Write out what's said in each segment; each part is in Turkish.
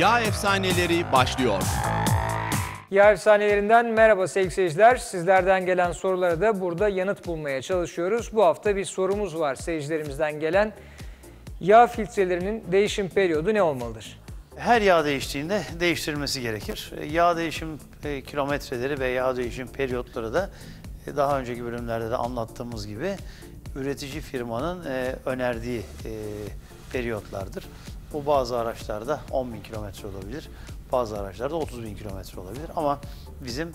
Yağ Efsaneleri başlıyor. Yağ efsanelerinden merhaba sevgili seyirciler. Sizlerden gelen sorulara da burada yanıt bulmaya çalışıyoruz. Bu hafta bir sorumuz var seyircilerimizden gelen. Yağ filtrelerinin değişim periyodu ne olmalıdır? Her yağ değiştiğinde değiştirilmesi gerekir. E, Yağ değişim e, kilometreleri ve yağ değişim periyotları da e, daha önceki bölümlerde de anlattığımız gibi üretici firmanın önerdiği periyotlardır. Bu bazı araçlarda 10 bin kilometre olabilir, bazı araçlarda 30 bin kilometre olabilir. Ama bizim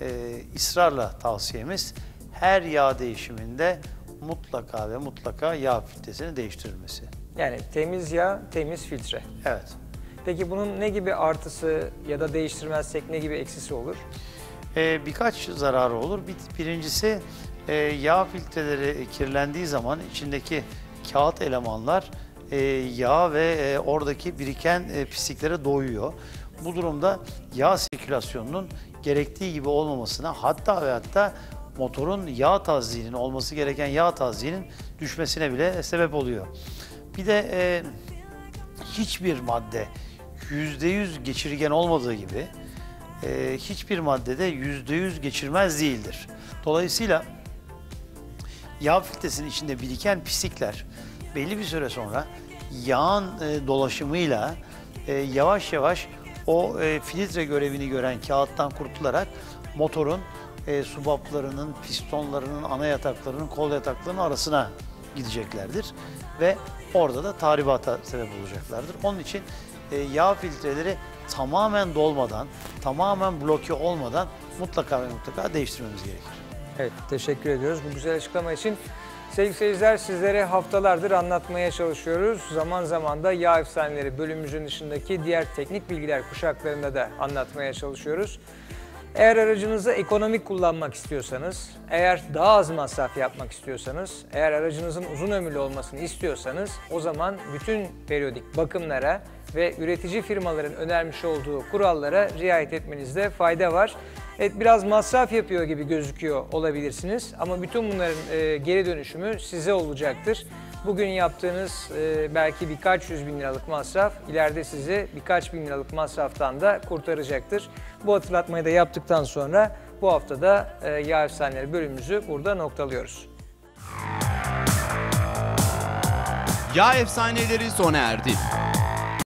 e, ısrarla tavsiyemiz her yağ değişiminde mutlaka ve mutlaka yağ filtresinin değiştirilmesi. Yani temiz yağ, temiz filtre. Evet. Peki bunun ne gibi artısı ya da değiştirmezsek ne gibi eksisi olur? Ee, birkaç zararı olur. Bir, birincisi e, yağ filtreleri kirlendiği zaman içindeki kağıt elemanlar e, yağ ve e, oradaki biriken e, pisliklere doyuyor. Bu durumda yağ sirkülasyonunun gerektiği gibi olmamasına hatta ve hatta motorun yağ tazliğinin olması gereken yağ tazliğinin düşmesine bile sebep oluyor. Bir de e, hiçbir madde %100 geçirgen olmadığı gibi e, hiçbir maddede %100 geçirmez değildir. Dolayısıyla yağ filtresinin içinde biriken pislikler belli bir süre sonra yağın e, dolaşımıyla e, yavaş yavaş o e, filtre görevini gören kağıttan kurtularak motorun e, subaplarının, pistonlarının, ana yataklarının, kol yataklarının arasına gideceklerdir ve orada da tahribata sebep olacaklardır. Onun için e, yağ filtreleri tamamen dolmadan, tamamen bloke olmadan mutlaka ve mutlaka değiştirmemiz gerekir. Evet, teşekkür ediyoruz bu güzel açıklama için. Sevgili seyirciler sizlere haftalardır anlatmaya çalışıyoruz. Zaman zaman da yağ efsaneleri bölümümüzün dışındaki diğer teknik bilgiler kuşaklarında da anlatmaya çalışıyoruz. Eğer aracınızı ekonomik kullanmak istiyorsanız, eğer daha az masraf yapmak istiyorsanız, eğer aracınızın uzun ömürlü olmasını istiyorsanız o zaman bütün periyodik bakımlara ve üretici firmaların önermiş olduğu kurallara riayet etmenizde fayda var. Evet biraz masraf yapıyor gibi gözüküyor olabilirsiniz ama bütün bunların e, geri dönüşümü size olacaktır. Bugün yaptığınız e, belki birkaç yüz bin liralık masraf ileride sizi birkaç bin liralık masraftan da kurtaracaktır. Bu hatırlatmayı da yaptıktan sonra bu haftada e, yağ efsaneleri bölümümüzü burada noktalıyoruz. Yağ Efsaneleri sona erdi.